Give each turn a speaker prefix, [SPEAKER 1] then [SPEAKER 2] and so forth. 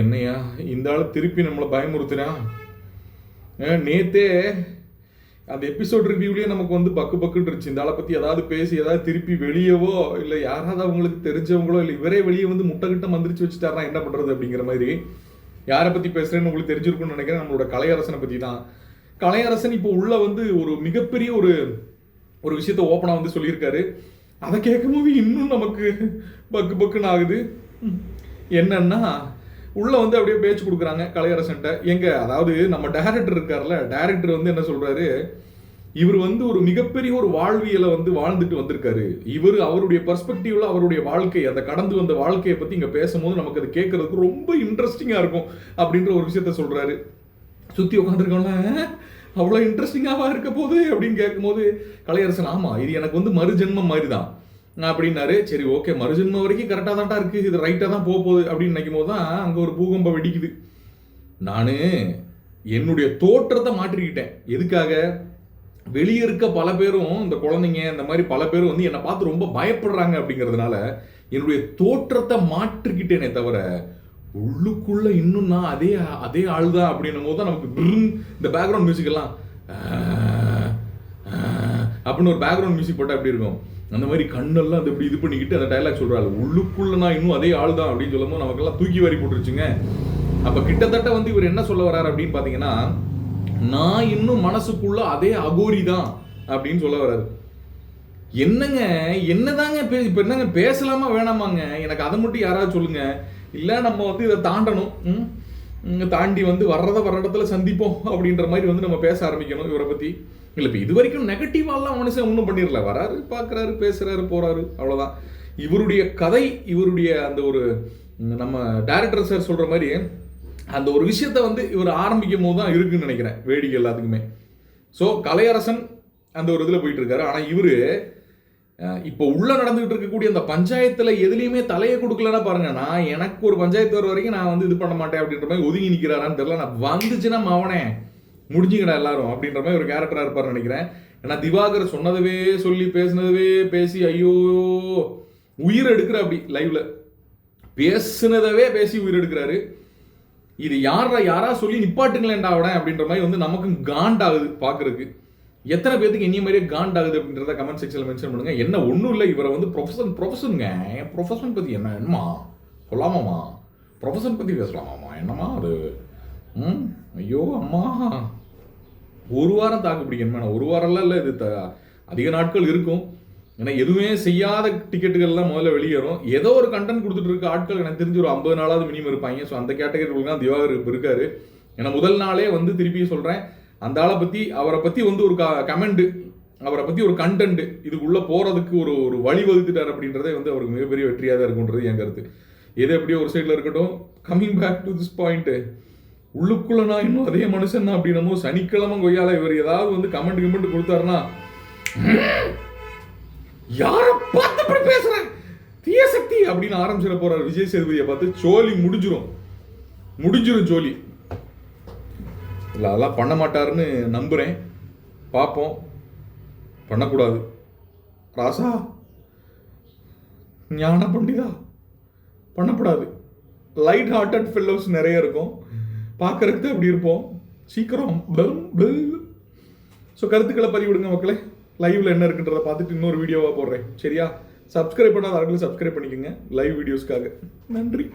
[SPEAKER 1] என்னையா? இந்த ஆள் திருப்பி நம்மளை பயமுறுத்துறான். நேத்தே அந்த எபிசோட் ரிவ்யூலேயே நமக்கு வந்து பக்கு பக்குன்னு இருந்துச்சு. இந்த ஆளை பற்றி ஏதாவது பேசி ஏதாவது திருப்பி வெளியவோ இல்லை யாராவது அவங்களுக்கு தெரிஞ்சவங்களோ இல்லை இவரே வெளியே வந்து முட்டை கிட்ட மந்திரிச்சு வச்சுட்டாருனா என்ன பண்ணுறது அப்படிங்கிற மாதிரி யாரை பற்றி பேசுறேன்னு உங்களுக்கு தெரிஞ்சிருக்கும்னு நினைக்கிறேன். நம்மளோட கலையரசனை பற்றி தான். கலையரசன் இப்போ உள்ள வந்து ஒரு மிகப்பெரிய ஒரு ஒரு விஷயத்த ஓப்பனாக வந்து சொல்லியிருக்காரு. அதை கேட்கும்போது இன்னும் நமக்கு பக்கு பக்குன்னு ஆகுது. என்னன்னா உள்ள வந்து அப்படியே பேச்சு கொடுக்குறாங்க கலையரசன்ட்ட. எங்க? அதாவது நம்ம டேரக்டர் இருக்கார்ல டேரக்டர் வந்து என்ன சொல்றாரு? இவர் வந்து ஒரு மிகப்பெரிய ஒரு வாழ்வியலை வந்து வாழ்ந்துட்டு வந்திருக்காரு. இவர் அவருடைய பர்ஸ்பெக்டிவ்ல அவருடைய வாழ்க்கை அந்த கடந்து வந்த வாழ்க்கையை பத்தி இங்க பேசும்போது நமக்கு அது கேட்கறதுக்கு ரொம்ப இன்ட்ரெஸ்டிங்கா இருக்கும் அப்படின்ற ஒரு விஷயத்த சொல்றாரு. சுத்தி உட்காந்துருக்கோம்ல அவ்வளோ இன்ட்ரெஸ்டிங்காவா இருக்க போகுது அப்படின்னு கேட்கும்போது கலையரசன் ஆமா இது எனக்கு வந்து மறுஜென்மம் மாதிரி தான் அப்படின்னாரு சரி ஓகே மறுஜென்மம் வரைக்கும் கரெக்டாக தான்டா இருக்குது இது ரைட்டாக தான் போக போகுது அப்படின்னு நினைக்கும் போது தான் அங்கே ஒரு பூகம்பம் வெடிக்குது. நான் என்னுடைய தோற்றத்தை மாற்றிக்கிட்டேன். எதுக்காக? வெளியே இருக்க பல பேரும் இந்த குழந்தைங்க இந்த மாதிரி பல பேரும் வந்து என்னை பார்த்து ரொம்ப பயப்படுறாங்க அப்படிங்கிறதுனால என்னுடைய தோற்றத்தை மாற்றிக்கிட்டேனே தவிர உள்ளுக்குள்ள இன்னும் நான் அதே அதே ஆள் தான் அப்படின்னும் போது தான் நமக்கு பிர்ன் இந்த பேக்ரவுண்ட் மியூசிக் எல்லாம் அப்படின்னு ஒரு பேக்ரவுண்ட் மியூசிக் போட்டால் எப்படி இருக்கும்? அந்த மாதிரி கண்ணெல்லாம் அது இப்படி இது பண்ணிக்கிட்டு அந்த டைலாக் சொல்கிறாள் உள்ளுக்குள்ள நான் இன்னும் அதே ஆள் தான் அப்படின்னு சொல்லும்போது நமக்கெல்லாம் தூக்கி வாரி போட்டுருச்சுங்க. அப்போ கிட்டத்தட்ட வந்து இவர் என்ன சொல்ல வர்றாரு அப்படின்னு பார்த்தீங்கன்னா நான் இன்னும் மனசுக்குள்ள அதே அகோரி தான் அப்படின்னு சொல்ல வர்றாரு என்னங்க என்னதாங்க பே இப்போ என்னங்க பேசலாமா வேணாமாங்க? எனக்கு அதை மட்டும் யாராவது சொல்லுங்க. இல்லை நம்ம வந்து இதை தாண்டணும். ம்? தாண்டி வந்து வர்றத வர்ற இடத்துல சந்திப்போம் அப்படின்ற மாதிரி வந்து நம்ம பேச ஆரம்பிக்கணும் இவரை பற்றி இல்லை இப்போ இது வரைக்கும் நெகட்டிவாலாம் மனுஷன் ஒன்றும் பண்ணிடல. வராரு பார்க்குறாரு பேசுகிறாரு போகிறாரு அவ்வளோதான் இவருடைய கதை இவருடைய அந்த ஒரு நம்ம டேரக்டர் சார் சொல்கிற மாதிரி அந்த ஒரு விஷயத்த வந்து இவர் ஆரம்பிக்கும் போது தான் இருக்குன்னு நினைக்கிறேன் வேடிக்கை எல்லாத்துக்குமே. ஸோ கலையரசன் அந்த ஒரு இதில் போயிட்டு இருக்காரு ஆனால் இவர் இப்போ உள்ள நடந்துகிட்டு இருக்கக்கூடிய அந்த பஞ்சாயத்தில் எதுலேயுமே தலையை கொடுக்கலன்னா பாருங்க நான் எனக்கு ஒரு பஞ்சாயத்து வர வரைக்கும் நான் வந்து இது பண்ண மாட்டேன் அப்படின்ற மாதிரி ஒதுங்கி நிற்கிறாரான்னு தெரியல. நான் வந்துச்சுன்னா அவனே முடிஞ்சுக்கடா எல்லாரும் அப்படின்ற மாதிரி ஒரு கேரக்டராக இருப்பார்னு நினைக்கிறேன். ஏன்னா திவாகர் சொன்னதவே சொல்லி பேசுனதவே பேசி ஐயோ உயிர் எடுக்கிற அப்படி லைவ்ல பேசினதவே பேசி உயிர் எடுக்கிறாரு. இது யாரா யாரா சொல்லி நிப்பாட்டுங்களேன்டா அவட அப்படின்ற மாதிரி வந்து நமக்கும் காண்டாகுது பார்க்கறதுக்கு. எத்தனை பேத்துக்கு இனிய மாதிரியே காண்டாகுது அப்படின்றத கமெண்ட் செக்ஷனில் மென்ஷன் பண்ணுங்க. என்ன ஒன்றும் இல்லை இவரை வந்து ப்ரொஃபஷன் ப்ரொஃபஷனுங்க ப்ரொஃபஷன் பற்றி என்ன என்னம்மா? சொல்லாமாம்மா? ப்ரொஃபஷன் பற்றி பேசலாமாம்மா? என்னம்மா அது? ம்? ஐயோ அம்மா. ஒரு வாரம் தாக்கு பிடிக்கணுமா? நான் ஒரு வாரம்லாம் இல்லை இது த அதிக நாட்கள் இருக்கும். ஏன்னா எதுவுமே செய்யாத டிக்கெட்டுகள்லாம் முதல்ல வெளியேறும். ஏதோ ஒரு கண்டென்ட் கொடுத்துட்டு இருக்க ஆட்கள் எனக்கு தெரிஞ்சு ஒரு ஐம்பது நாளாவது மினிமம் இருப்பாங்க. ஸோ அந்த கேட்டகரி தான் திவாகர் இப்போ இருக்காரு. ஏன்னா முதல் நாளே வந்து திருப்பி சொல்கிறேன் அந்த ஆளை பற்றி அவரை பற்றி வந்து ஒரு க கமெண்ட் அவரை பற்றி ஒரு கண்டென்ட் இதுக்குள்ளே போகிறதுக்கு ஒரு ஒரு வழி வகுத்துட்டார் அப்படின்றதே வந்து அவருக்கு மிகப்பெரிய வெற்றியாக தான் இருக்குன்றது என் கருத்து. எது எப்படியோ ஒரு சைடில் இருக்கட்டும். Coming back to this point உள்ளுக்குள்ள நான் இன்னும் அதே மனுஷன் தான் அப்படின்னமோ சனிக்கிழமை கொய்யால இவர் ஏதாவது வந்து கமெண்ட் கிமெண்ட் கொடுத்தாருன்னா யாரை பார்த்து இப்படி பேசுறேன் தீய சக்தி! அப்படின்னு ஆரம்பிச்சிட போறாரு விஜய் சேதுபதியை பார்த்து. சோலி முடிஞ்சிரும். முடிஞ்சிரும் ஜோலி இல்லை அதெல்லாம் பண்ண மாட்டாருன்னு நம்புறேன். பார்ப்போம். பண்ணக்கூடாது. ராசா ஞான பண்டிதா பண்ணக்கூடாது லைட் ஹார்ட்டட் ஃபெல்லோஸ் நிறைய இருக்கும். பார்க்கறதுக்கு அப்படி இருப்போம். சீக்கிரம் ஸோ கருத்துக்களை பதிவிடுங்க மக்களே. லைவ்ல என்ன இருக்குன்றத பார்த்துட்டு இன்னொரு வீடியோவாக போடுறேன். சரியா? சப்ஸ்கிரைப் பண்ணாத அவர்களும் சப்ஸ்கிரைப் பண்ணிக்கோங்க லைவ் வீடியோஸ்க்காக நன்றி.